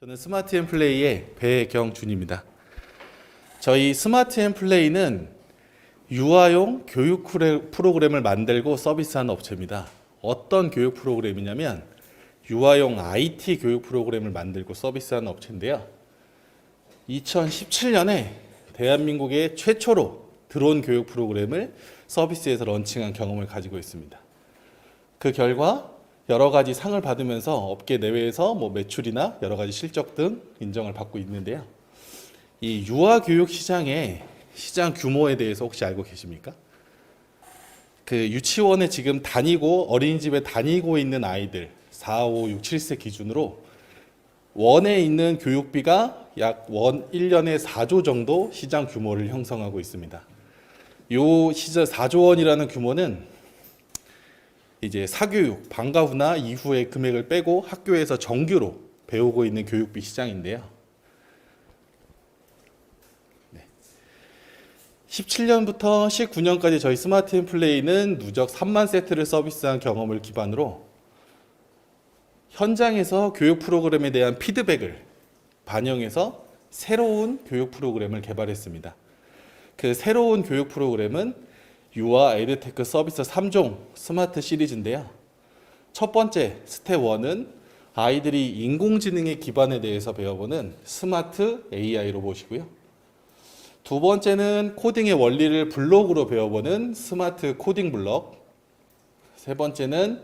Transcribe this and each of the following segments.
저는 스마트 앤 플레이의 배경준입니다. 저희 스마트 앤 플레이는 유아용 교육 프로그램을 만들고 서비스하는 업체입니다. 어떤 교육 프로그램이냐면 유아용 IT 교육 프로그램을 만들고 서비스하는 업체인데요. 2017년에 대한민국의 최초로 드론 교육 프로그램을 서비스에서 런칭한 경험을 가지고 있습니다. 그 결과 여러 가지 상을 받으면서 업계 내외에서 뭐 매출이나 여러 가지 실적 등 인정을 받고 있는데요. 이 유아 교육 시장의 시장 규모에 대해서 혹시 알고 계십니까? 그 유치원에 지금 다니고 어린이집에 다니고 있는 아이들 4, 5, 6, 7세 기준으로 원에 있는 교육비가 약 원 1년에 4조 정도 시장 규모를 형성하고 있습니다. 요 시절 4조 원이라는 규모는 이제 사교육, 방과 후나 이후의 금액을 빼고 학교에서 정규로 배우고 있는 교육비 시장인데요. 네. 17년부터 19년까지 저희 스마트 앤 플레이는 누적 3만 세트를 서비스한 경험을 기반으로 현장에서 교육 프로그램에 대한 피드백을 반영해서 새로운 교육 프로그램을 개발했습니다. 그 새로운 교육 프로그램은 유아 에듀테크 서비스 3종 스마트 시리즈인데요. 첫 번째 스텝 1은 아이들이 인공지능의 기반에 대해서 배워보는 스마트 AI 로봇이고요. 두 번째는 코딩의 원리를 블록으로 배워보는 스마트 코딩 블록. 세 번째는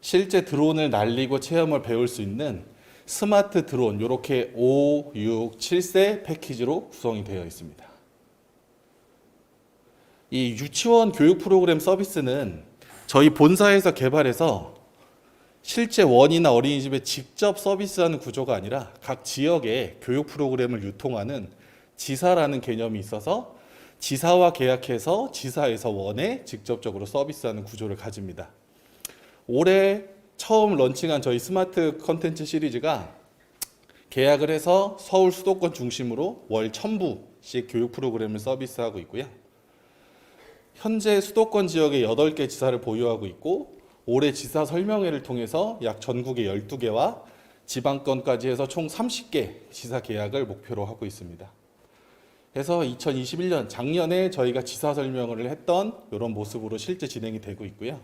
실제 드론을 날리고 체험을 배울 수 있는 스마트 드론 이렇게 5, 6, 7세 패키지로 구성이 되어 있습니다. 이 유치원 교육 프로그램 서비스는 저희 본사에서 개발해서 실제 원이나 어린이집에 직접 서비스하는 구조가 아니라 각 지역에 교육 프로그램을 유통하는 지사라는 개념이 있어서 지사와 계약해서 지사에서 원에 직접적으로 서비스하는 구조를 가집니다. 올해 처음 런칭한 저희 스마트 컨텐츠 시리즈가 계약을 해서 서울 수도권 중심으로 월 1000부씩 교육 프로그램을 서비스하고 있고요. 현재 수도권 지역에 8개 지사를 보유하고 있고 올해 지사 설명회를 통해서 약 전국의 12개와 지방권까지 해서 총 30개 지사 계약을 목표로 하고 있습니다. 그래서 2021년 작년에 저희가 지사 설명회를 했던 이런 모습으로 실제 진행이 되고 있고요.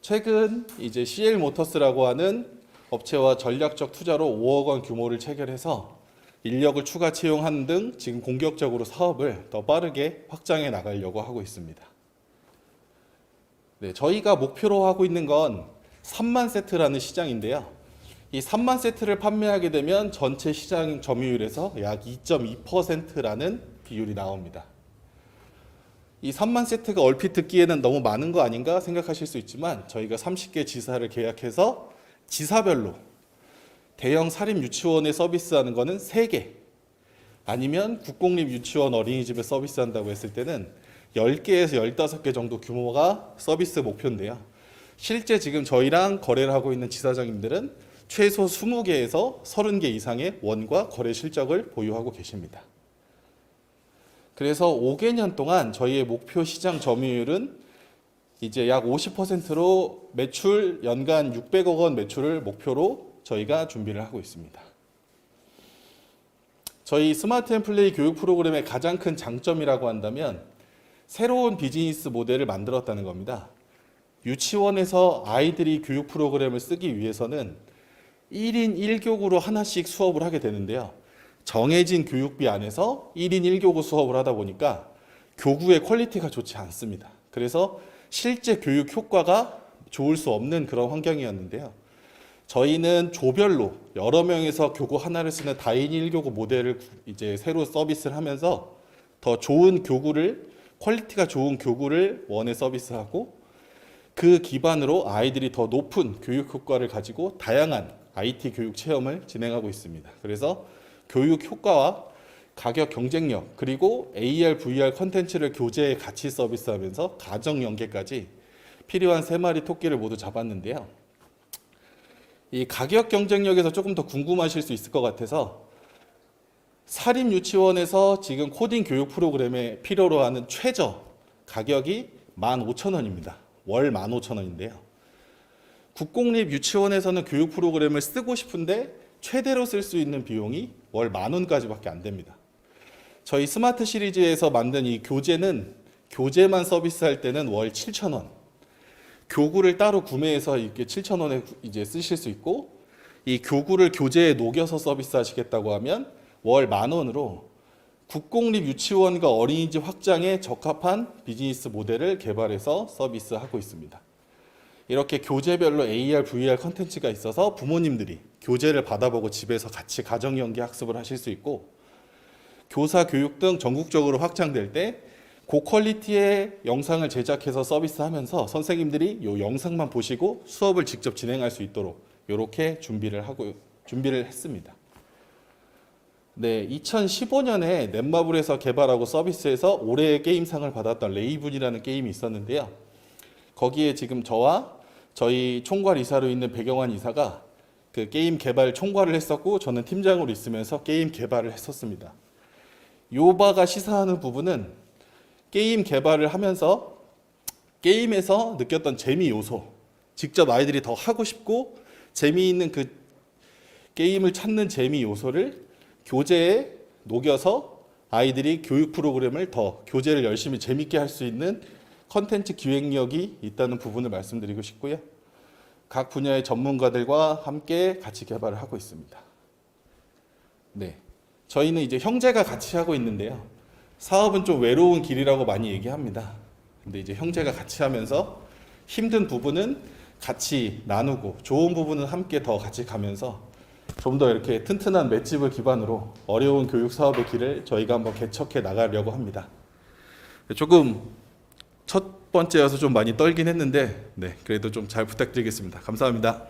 최근 이제 CL 모터스라고 하는 업체와 전략적 투자로 5억 원 규모를 체결해서 인력을 추가 채용하는 등 지금 공격적으로 사업을 더 빠르게 확장해 나가려고 하고 있습니다. 네, 저희가 목표로 하고 있는 건 3만 세트라는 시장인데요. 이 3만 세트를 판매하게 되면 전체 시장 점유율에서 약 2.2%라는 비율이 나옵니다. 이 3만 세트가 얼핏 듣기에는 너무 많은 거 아닌가 생각하실 수 있지만 저희가 30개 지사를 계약해서 지사별로 대형 사립 유치원에 서비스하는 거는 3개 아니면 국공립 유치원 어린이집에 서비스한다고 했을 때는 10개에서 15개 정도 규모가 서비스 목표인데요. 실제 지금 저희랑 거래를 하고 있는 지사장님들은 최소 20개에서 30개 이상의 원과 거래 실적을 보유하고 계십니다. 그래서 5개년 동안 저희의 목표 시장 점유율은 이제 약 50%로 매출 연간 600억 원 매출을 목표로 저희가 준비를 하고 있습니다. 저희 스마트 앤 플레이 교육 프로그램의 가장 큰 장점이라고 한다면 새로운 비즈니스 모델을 만들었다는 겁니다. 유치원에서 아이들이 교육 프로그램을 쓰기 위해서는 1인 1교구로 하나씩 수업을 하게 되는데요. 정해진 교육비 안에서 1인 1교구 수업을 하다 보니까 교구의 퀄리티가 좋지 않습니다. 그래서 실제 교육 효과가 좋을 수 없는 그런 환경이었는데요. 저희는 조별로 여러 명에서 교구 하나를 쓰는 다인 1교구 모델을 이제 새로 서비스를 하면서 더 좋은 교구를 퀄리티가 좋은 교구를 원에 서비스하고 그 기반으로 아이들이 더 높은 교육 효과를 가지고 다양한 IT 교육 체험을 진행하고 있습니다. 그래서 교육 효과와 가격 경쟁력 그리고 AR, VR 컨텐츠를 교재에 같이 서비스하면서 가정 연계까지 필요한 세 마리 토끼를 모두 잡았는데요. 이 가격 경쟁력에서 조금 더 궁금하실 수 있을 것 같아서 사립 유치원에서 지금 코딩 교육 프로그램에 필요로 하는 최저 가격이 15,000원입니다. 월 15,000원인데요. 국공립 유치원에서는 교육 프로그램을 쓰고 싶은데 최대로 쓸 수 있는 비용이 월 만 원까지밖에 안 됩니다. 저희 스마트 시리즈에서 만든 이 교재는 교재만 서비스할 때는 월 7천 원. 교구를 따로 구매해서 이렇게 7천 원에 이제 쓰실 수 있고 이 교구를 교재에 녹여서 서비스하시겠다고 하면 월 만 원으로 국공립 유치원과 어린이집 확장에 적합한 비즈니스 모델을 개발해서 서비스하고 있습니다. 이렇게 교재별로 AR, VR 컨텐츠가 있어서 부모님들이 교재를 받아보고 집에서 같이 가정 연계 학습을 하실 수 있고 교사 교육 등 전국적으로 확장될 때 고퀄리티의 영상을 제작해서 서비스하면서 선생님들이 이 영상만 보시고 수업을 직접 진행할 수 있도록 이렇게 준비를 하고 준비를 했습니다. 네, 2015년에 넷마블에서 개발하고 서비스해서 올해의 게임상을 받았던 레이븐이라는 게임이 있었는데요. 거기에 지금 저와 저희 총괄 이사로 있는 배경환 이사가 그 게임 개발 총괄을 했었고 저는 팀장으로 있으면서 게임 개발을 했었습니다. 요바가 시사하는 부분은 게임 개발을 하면서 게임에서 느꼈던 재미 요소, 직접 아이들이 더 하고 싶고 재미있는 그 게임을 찾는 재미 요소를 교재에 녹여서 아이들이 교육 프로그램을 더 교재를 열심히 재밌게 할 수 있는 컨텐츠 기획력이 있다는 부분을 말씀드리고 싶고요. 각 분야의 전문가들과 함께 같이 개발을 하고 있습니다. 네. 저희는 이제 형제가 같이 하고 있는데요. 사업은 좀 외로운 길이라고 많이 얘기합니다. 근데 이제 형제가 같이 하면서 힘든 부분은 같이 나누고 좋은 부분은 함께 더 같이 가면서 좀 더 이렇게 튼튼한 맷집을 기반으로 어려운 교육 사업의 길을 저희가 한번 개척해 나가려고 합니다. 조금 첫 번째여서 좀 많이 떨긴 했는데 네 그래도 좀 잘 부탁드리겠습니다. 감사합니다.